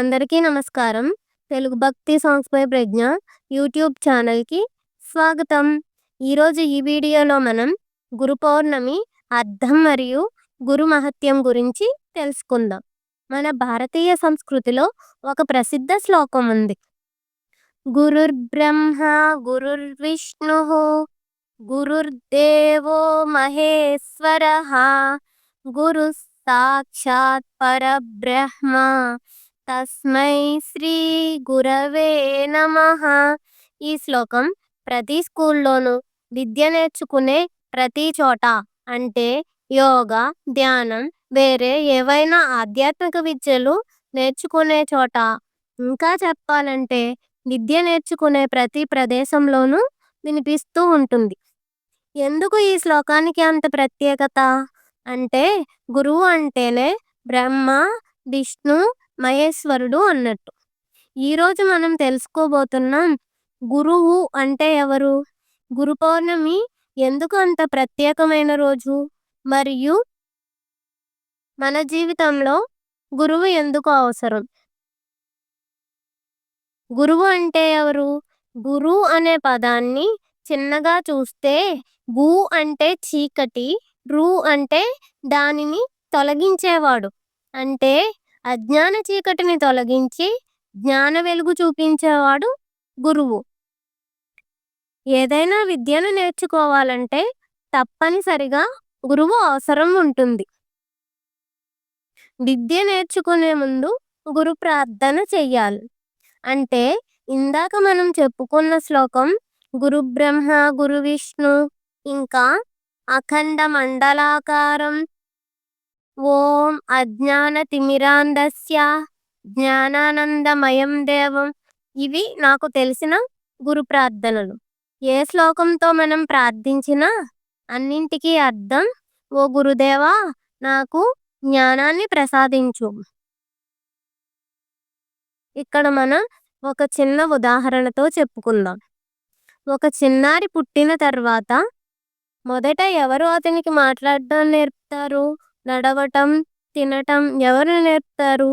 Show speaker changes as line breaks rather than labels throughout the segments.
అందరికీ నమస్కారం తెలుగు భక్తి సాంగ్స్ పై ప్రజ్ఞ యూట్యూబ్ ఛానల్కి స్వాగతం ఈరోజు ఈ వీడియోలో మనం గురు పౌర్ణమి అర్థం మరియు గురు మహత్యం గురించి తెలుసుకుందాం మన భారతీయ సంస్కృతిలో ఒక ప్రసిద్ధ శ్లోకం ఉంది గురుర్బ్రహ్మ గురుర్విష్ణు గురుర్దేవో మహేశ్వర గురు సాక్షాత్ పరబ్రహ్మ తస్మై శ్రీ గురవే నమ ఈ శ్లోకం ప్రతి స్కూల్లోనూ విద్య నేర్చుకునే ప్రతి చోట అంటే యోగా ధ్యానం వేరే ఏవైనా ఆధ్యాత్మిక విద్యలు నేర్చుకునే చోట ఇంకా చెప్పాలంటే విద్య నేర్చుకునే ప్రతి ప్రదేశంలోనూ వినిపిస్తూ ఉంటుంది ఎందుకు ఈ శ్లోకానికి అంత ప్రత్యేకత అంటే గురువు అంటేనే బ్రహ్మ విష్ణు మహేశ్వరుడు అన్నట్టు ఈరోజు మనం తెలుసుకోబోతున్నాం గురువు అంటే ఎవరు గురు పౌర్ణమి ఎందుకు అంత ప్రత్యేకమైన రోజు మరియు మన జీవితంలో గురువు ఎందుకు అవసరం గురువు అంటే ఎవరు గురు అనే పదాన్ని చిన్నగా చూస్తే గు అంటే చీకటి రు అంటే దానిని తొలగించేవాడు అంటే అజ్ఞాన చీకటిని తొలగించి జ్ఞాన వెలుగు చూపించేవాడు గురువు ఏదైనా విద్యను నేర్చుకోవాలంటే తప్పనిసరిగా గురువు అవసరం ఉంటుంది విద్య నేర్చుకునే ముందు గురు ప్రార్థన చెయ్యాలి అంటే ఇందాక మనం చెప్పుకున్న శ్లోకం గురు బ్రహ్మ గురు విష్ణు ఇంకా అఖండ మండలాకారం ఓం అజ్ఞానతిమిరాంధస్య జ్ఞానానందమయం దేవం ఇవి నాకు తెలిసిన గురు ప్రార్థనలు ఏ శ్లోకంతో మనం ప్రార్థించినా అన్నింటికీ అర్థం ఓ గురుదేవా నాకు జ్ఞానాన్ని ప్రసాదించు ఇక్కడ మనం ఒక చిన్న ఉదాహరణతో చెప్పుకుందాం ఒక చిన్నారి పుట్టిన తర్వాత మొదట ఎవరు అతనికి మాట్లాడడం నేర్పుతారు నడవటం తినటం ఎవరు నేర్పుతారు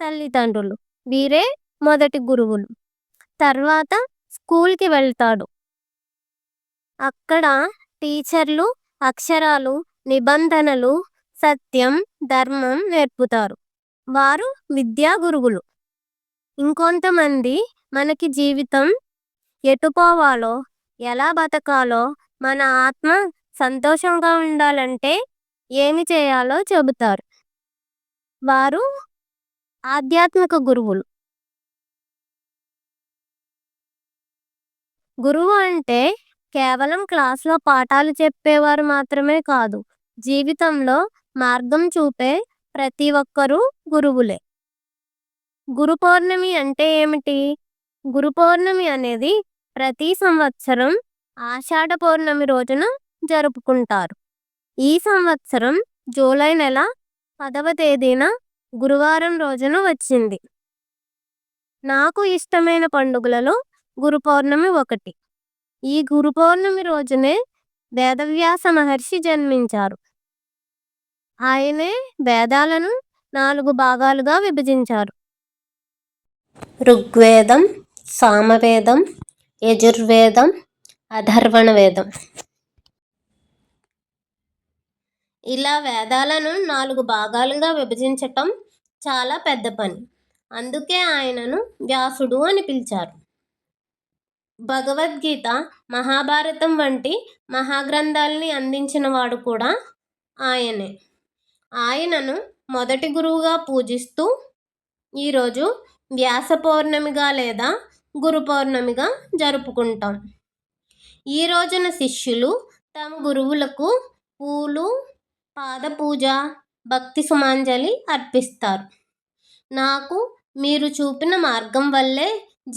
తల్లిదండ్రులు వీరే మొదటి గురువులు తర్వాత స్కూల్కి వెళ్తాడు అక్కడ టీచర్లు అక్షరాలు నిబంధనలు సత్యం ధర్మం నేర్పుతారు వారు విద్యా గురువులు ఇంకొంతమంది మనకి జీవితం ఎటుపోవాలో ఎలా బతకాలో మన ఆత్మ సంతోషంగా ఉండాలంటే ఏమి చేయాలో చెబుతారు వారు ఆధ్యాత్మిక గురువులు గురువు అంటే కేవలం క్లాస్లో పాఠాలు చెప్పేవారు మాత్రమే కాదు జీవితంలో మార్గం చూపే ప్రతి ఒక్కరూ గురువులే గురు పౌర్ణమి అంటే ఏమిటి గురు పౌర్ణమి అనేది ప్రతి సంవత్సరం ఆషాఢ పౌర్ణమి రోజున జరుపుకుంటారు ఈ సంవత్సరం జూలై నెల పదవ తేదీన గురువారం రోజున వచ్చింది నాకు ఇష్టమైన పండుగలలో గురు పౌర్ణమి ఒకటి ఈ గురు పౌర్ణమి రోజునే వేదవ్యాస మహర్షి జన్మించారు ఆయనే వేదాలను నాలుగు భాగాలుగా విభజించారు ఋగ్వేదం సామవేదం యజుర్వేదం అధర్వణ వేదం ఇలా వేదాలను నాలుగు భాగాలుగా విభజించటం చాలా పెద్ద పని అందుకే ఆయనను వ్యాసుడు అని పిలిచారు భగవద్గీత మహాభారతం వంటి మహాగ్రంథాలని అందించిన వాడు కూడా ఆయనే ఆయనను మొదటి గురువుగా పూజిస్తూ ఈరోజు వ్యాస పౌర్ణమిగా లేదా గురు పౌర్ణమిగా జరుపుకుంటాం ఈ రోజున శిష్యులు తమ గురువులకు పూలు పాదపూజ భక్తి సుమాంజలి అర్పిస్తారు నాకు మీరు చూపిన మార్గం వల్లే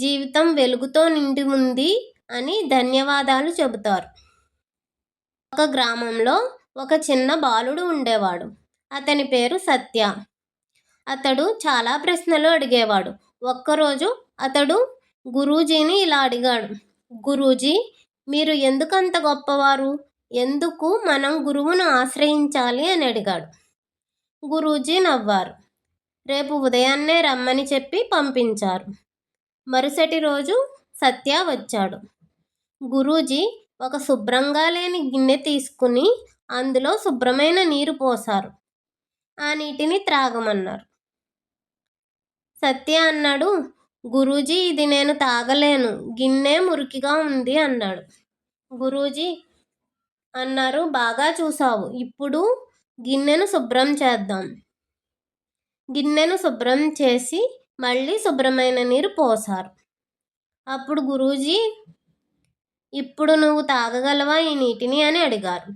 జీవితం వెలుగుతో నిండి ఉంది అని ధన్యవాదాలు చెబుతారు ఒక గ్రామంలో ఒక చిన్న బాలుడు ఉండేవాడు అతని పేరు సత్య అతడు చాలా ప్రశ్నలు అడిగేవాడు ఒక్కరోజు అతడు గురూజీని ఇలా అడిగాడు గురూజీ మీరు ఎందుకంత గొప్పవారు ఎందుకు మనం గురువును ఆశ్రయించాలి అని అడిగాడు గురూజీ నవ్వారు రేపు ఉదయాన్నే రమ్మని చెప్పి పంపించారు మరుసటి రోజు సత్య వచ్చాడు గురూజీ ఒక శుభ్రంగా లేని గిన్నె తీసుకుని అందులో శుభ్రమైన నీరు పోశారు ఆ నీటిని త్రాగమన్నారు సత్య అన్నాడు గురూజీ ఇది నేను తాగలేను గిన్నె మురికిగా ఉంది అన్నాడు గురూజీ అన్నారు బాగా చూసావు ఇప్పుడు గిన్నెను శుభ్రం చేద్దాం గిన్నెను శుభ్రం చేసి మళ్ళీ శుభ్రమైన నీరు పోసారు అప్పుడు గురూజీ ఇప్పుడు నువ్వు తాగగలవా ఈ నీటిని అని అడిగారు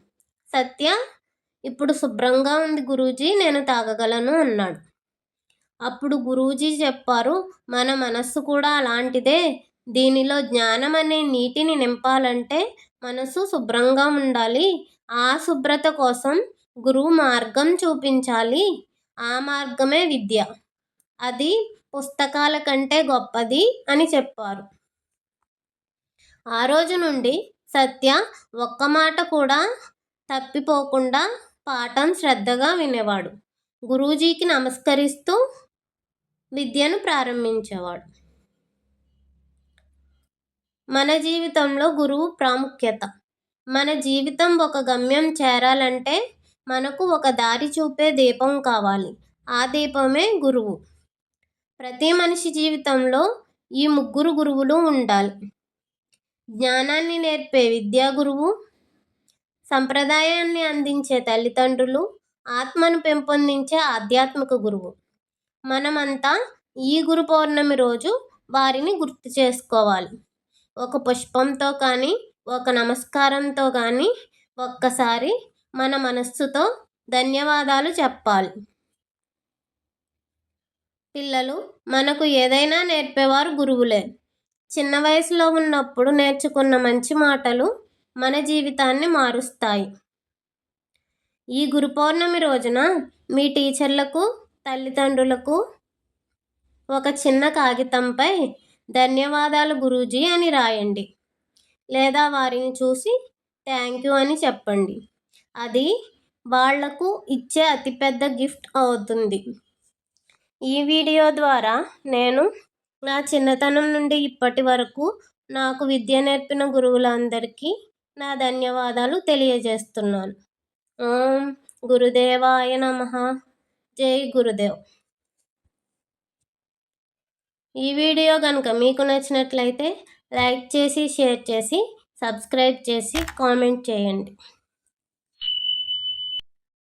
సత్య ఇప్పుడు శుభ్రంగా ఉంది గురూజీ నేను తాగగలను అన్నాడు అప్పుడు గురూజీ చెప్పారు మన మనస్సు కూడా అలాంటిదే దీనిలో జ్ఞానం అనే నీటిని నింపాలంటే మనసు శుభ్రంగా ఉండాలి ఆ శుభ్రత కోసం గురువు మార్గం చూపించాలి ఆ మార్గమే విద్య అది పుస్తకాల కంటే గొప్పది అని చెప్పారు ఆ రోజు నుండి సత్య ఒక్క మాట కూడా తప్పిపోకుండా పాఠం శ్రద్ధగా వినేవాడు గురూజీకి నమస్కరిస్తూ విద్యను ప్రారంభించేవాడు మన జీవితంలో గురువు ప్రాముఖ్యత మన జీవితం ఒక గమ్యం చేరాలంటే మనకు ఒక దారి చూపే దీపం కావాలి ఆ దీపమే గురువు ప్రతి మనిషి జీవితంలో ఈ ముగ్గురు గురువులు ఉండాలి జ్ఞానాన్ని నేర్పే విద్యా గురువు సంప్రదాయాన్ని అందించే తల్లిదండ్రులు ఆత్మను పెంపొందించే ఆధ్యాత్మిక గురువు మనమంతా ఈ గురు పౌర్ణమి రోజు వారిని గుర్తు చేసుకోవాలి ఒక పుష్పంతో కానీ ఒక నమస్కారంతో కానీ ఒక్కసారి మన మనస్సుతో ధన్యవాదాలు చెప్పాలి పిల్లలు మనకు ఏదైనా నేర్పేవారు గురువులే చిన్న వయసులో ఉన్నప్పుడు నేర్చుకున్న మంచి మాటలు మన జీవితాన్ని మారుస్తాయి ఈ గురు పౌర్ణమి రోజున మీ టీచర్లకు తల్లిదండ్రులకు ఒక చిన్న కాగితంపై ధన్యవాదాలు గురూజీ అని రాయండి లేదా వారిని చూసి థ్యాంక్ యూ అని చెప్పండి అది వాళ్లకు ఇచ్చే అతిపెద్ద గిఫ్ట్ అవుతుంది ఈ వీడియో ద్వారా నేను నా చిన్నతనం నుండి ఇప్పటి వరకు నాకు విద్య నేర్పిన గురువులందరికీ నా ధన్యవాదాలు తెలియజేస్తున్నాను ఓం గురుదేవాయ నమ జై గురుదేవ్ ఈ వీడియో కనుక మీకు నచ్చినట్లయితే లైక్ చేసి షేర్ చేసి సబ్స్క్రైబ్ చేసి కామెంట్ చేయండి